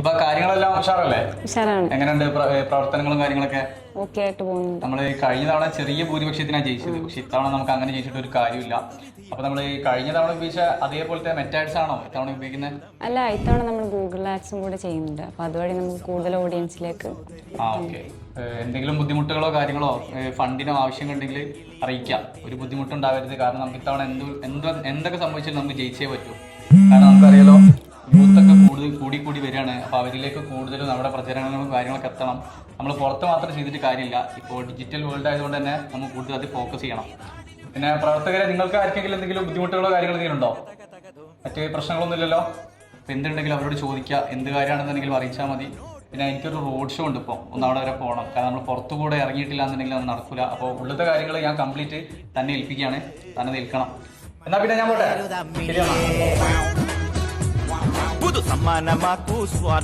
ഇപ്പൊ കാര്യങ്ങളെല്ലാം ഉഷാറല്ലേ? ഉഷാറാണ്. എങ്ങനെയുണ്ട് പ്ര- പ്രവർത്തനങ്ങളും കാര്യങ്ങളൊക്കെ? ഓക്കെ ആയിട്ട് പോകുന്നുണ്ട് നമ്മൾ കഴിഞ്ഞ തവണ ചെറിയ ഭൂരിപക്ഷത്തിനാണ് ജയിച്ചത്. പക്ഷെ ഇത്തവണ നമുക്ക് അങ്ങനെ ജയിച്ചിട്ട് ഒരു കാര്യമില്ല. അപ്പൊ നമ്മൾ കഴിഞ്ഞ തവണ ഉപയോഗിച്ച അതേപോലത്തെ മെറ്റാഡ്സ് ആണോ ഇത്തവണ ഉപയോഗിക്കുന്നത്? അല്ല ഇത്തവണ നമ്മൾ ഗൂഗിൾ ആഡ്സും കൂടെ ചെയ്യുന്നുണ്ട്. അപ്പോൾ അതുവഴി നമുക്ക് കൂടുതൽ ഓഡിയൻസിലേക്ക് ആ ഓക്കെ. എന്തെങ്കിലും ബുദ്ധിമുട്ടുകളോ കാര്യങ്ങളോ ഫണ്ടിനോ ആവശ്യം കണ്ടെങ്കിൽ അറിയിക്കാം. ഒരു ബുദ്ധിമുട്ടുണ്ടാവരുത്. കാരണം നമുക്ക് ഇത്തവണ എന്ത് എന്ത് എന്തൊക്കെ സംഭവിച്ചാലും നമുക്ക് ജയിച്ചേ പറ്റൂ. കാരണം നമുക്കറിയാലോ കൂടി വരികയാണ്. അപ്പോൾ അവരിലേക്ക് കൂടുതലും നമ്മുടെ പ്രചരണങ്ങളും കാര്യങ്ങളൊക്കെ എത്തണം. നമ്മൾ പുറത്ത് മാത്രം ചെയ്തിട്ട് കാര്യമില്ല. ഇപ്പോൾ ഡിജിറ്റൽ വേൾഡ് ആയതുകൊണ്ട് തന്നെ നമുക്ക് കൂടുതൽ അത് ഫോക്കസ് ചെയ്യണം. പിന്നെ പ്രവർത്തകരെ നിങ്ങൾക്ക് ആർക്കെങ്കിലും എന്തെങ്കിലും ബുദ്ധിമുട്ടുകളോ കാര്യങ്ങളോ എന്തെങ്കിലും ഉണ്ടോ? മറ്റ് പ്രശ്നങ്ങളൊന്നും ഇല്ലല്ലോ? അപ്പോൾ എന്തുണ്ടെങ്കിലും അവരോട് ചോദിക്കുക. എന്ത് കാര്യമാണെന്നുണ്ടെങ്കിലും അറിയിച്ചാൽ മതി. പിന്നെ എനിക്കൊരു റോഡ് ഷോ ഉണ്ട് ഇപ്പോൾ ഒന്ന് അവിടെ വരെ പോകണം. കാരണം നമ്മൾ പുറത്തു കൂടെ ഇറങ്ങിയിട്ടില്ല എന്നുണ്ടെങ്കിൽ അത് നടക്കില്ല അപ്പോൾ ഉള്ളത്തെ കാര്യങ്ങൾ ഞാൻ കംപ്ലീറ്റ് തന്നെ ഏൽപ്പിക്കുകയാണ്. തന്നെ നിൽക്കണം. എന്നാ പിന്നെ ഞാൻ പോട്ടെ? ശരിയാണോ సమానమాకు స్వా